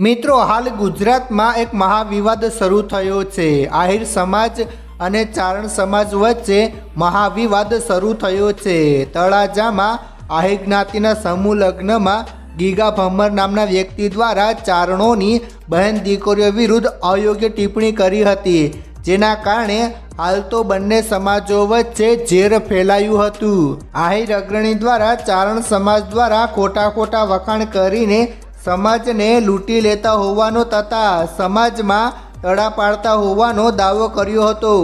મિત્રો, હાલ ગુજરાતમાં એક મહાવિવાદ શરૂ થયો છે. આહિર સમાજ અને ચારણ સમાજ વચ્ચે મહાવિવાદ શરૂ થયો છે. તળાજામાં આહિર જ્ઞાતિના સમૂહ લગ્નમાં ગીગા ભમ્મર નામના વ્યક્તિ દ્વારા ચારણોની બહેન દીકરીઓ વિરુદ્ધ અયોગ્ય ટિપ્પણી કરી હતી. જેના કારણે હાલ તો બંને સમાજો વચ્ચે ઝેર ફેલાયું હતું. આહિર અગ્રણી દ્વારા ચારણ સમાજ દ્વારા ખોટા ખોટા વખાણ કરીને સમાજને લૂંટી લેતા હોવાનો તથા સમાજમાં તડા પાડતા હોવાનો દાવો કર્યો હતો.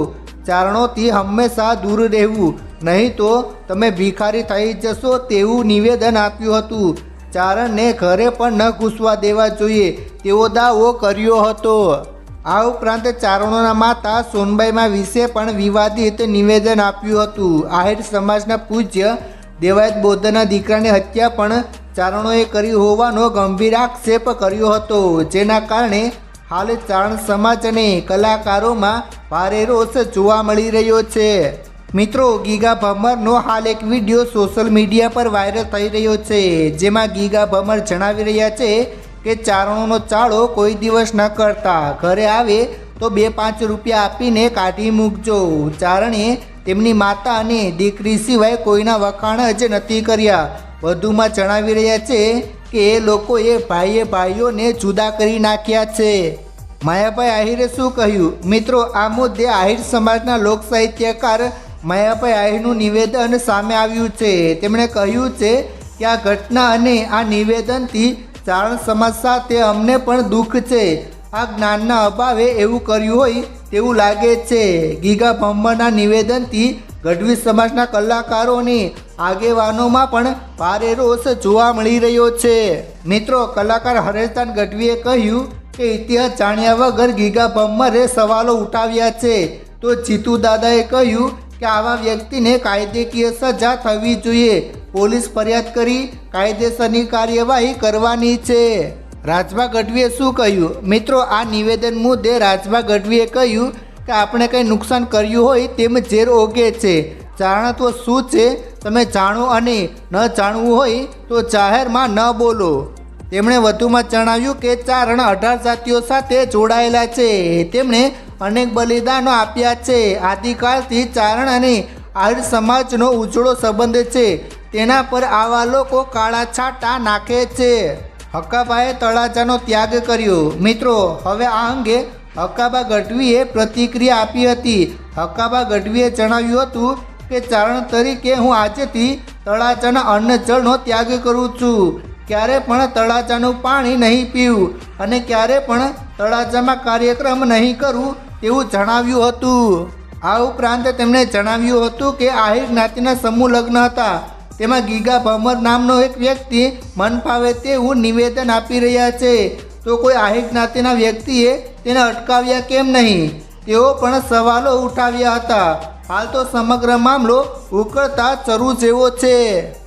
ચારણોથી હંમેશા દૂર રહેવું, નહીં તો તમે ભિખારી થઈ જશો તેવું નિવેદન આપ્યું હતું. ચારણને ઘરે પણ ન ઘૂસવા દેવા જોઈએ, તેવો દાવો કર્યો હતો. આ ઉપરાંત ચારણોના માતા સોનબાઈમાં વિશે પણ વિવાદિત નિવેદન આપ્યું હતું. આહિર સમાજના પૂજ્ય દેવાયત બૌદ્ધના દીકરાની હત્યા પણ ચારણોએ કરી હોવાનો ગંભીર આક્ષેપ કર્યો હતો. જેના કારણે હાલ ચારણ સમાજ અને કલાકારોમાં ભારે રોષ જોવા મળી રહ્યો છે. મિત્રો ગીગા ભમરનો હાલ એક વીડિયો સોશિયલ મીડિયા પર વાયરલ થઈ રહ્યો છે. જેમાં ગીગા ભમર જણાવી રહ્યા છે કે ચારણોનો ચાળો કોઈ દિવસ ન કરતા. ઘરે આવે તો બે પાંચ રૂપિયા આપીને કાઢી મૂકજો. ચારણે તેમની માતા અને દીકરી સિવાય કોઈના વખાણ જ નથી કર્યા. વધુમાં જણાવી રહ્યા છે કે એ લોકોએ ભાઈએ ભાઈઓને જુદા કરી નાખ્યા છે. માયાભાઈ આહિરે શું કહ્યું? મિત્રો, આ મુદ્દે આહિર સમાજના લોક સાહિત્યકાર માયાભાઈ આહિરનું નિવેદન સામે આવ્યું છે. તેમણે કહ્યું છે કે આ ઘટના અને આ નિવેદનથી ચારણ સમાજ સાથે અમને પણ દુઃખ છે. આ જ્ઞાનના અભાવે એવું કર્યું હોય તેવું લાગે છે. ગીગા બ્રહ્મના નિવેદનથી ગઢવી સમાજના કલાકારોની આગેવાનોમાં પણ ભારે રોષ જોવા મળી રહ્યો છે. મિત્રો, કલાકાર હરેશદાન ગઢવીએ કહ્યું કે ઇતિહાસ જાણ્યા વગર ગીગા ભમ્મરે સવાલો ઉઠાવ્યા છે. તો જીતુ દાદાએ કહ્યું કે આવા વ્યક્તિને કાયદેકીય સજા થવી જોઈએ. પોલીસ ફરિયાદ કરી કાયદેસરની કાર્યવાહી કરવાની છે. રાજભા ગઢવીએ શું કહ્યું? મિત્રો, આ નિવેદન મુદ્દે રાજભા ગઢવીએ કહ્યું કે આપણે કંઈ નુકસાન કર્યું હોય તેમ ઝેર ઓગે છે. જાણત્વ શું છે? તમે જાણો અને ન જાણવું હોય તો જાહેરમાં ન બોલો. તેમણે વધુમાં જણાવ્યું કે ચારણ અઢાર જાતિઓ સાથે જોડાયેલા છે. તેમણે અનેક બલિદાનો આપ્યા છે. આદિકાળથી ચારણ અને આર્ય સમાજનો ઉજળો સંબંધ છે. તેના પર આવા લોકો કાળા છાંટા નાખે છે. હક્કાબાએ તળાજાનો ત્યાગ કર્યો. મિત્રો, હવે આ અંગે હક્કાબા ગઢવીએ પ્રતિક્રિયા આપી હતી. હક્કાબા ગઢવીએ જણાવ્યું હતું કે, ચારણ તરીકે હું આજેથી તળાજાના અન્ન જળનો ત્યાગ કરું છું. ક્યારે પણ તળાજાનું પાણી નહીં પીવું અને ક્યારે પણ તળાજામાં કાર્યક્રમ નહીં કરું તેવું જણાવ્યું હતું. આ ઉપરાંત તેમણે જણાવ્યું હતું કે, આહિર જ્ઞાતિના સમૂહ લગ્ન હતા. તેમાં ગીગા ભમર નામનો એક વ્યક્તિ મન ફાવે તેવું નિવેદન આપી રહ્યા છે. તો કોઈ આહિર જ્ઞાતિના વ્યક્તિએ તેને અટકાવ્યા કેમ નહીં? તેઓ પણ સવાલો ઉઠાવ્યા હતા. હાલ તો સમગ્ર મામલો ઉકળતા ચરુ જેવો છે.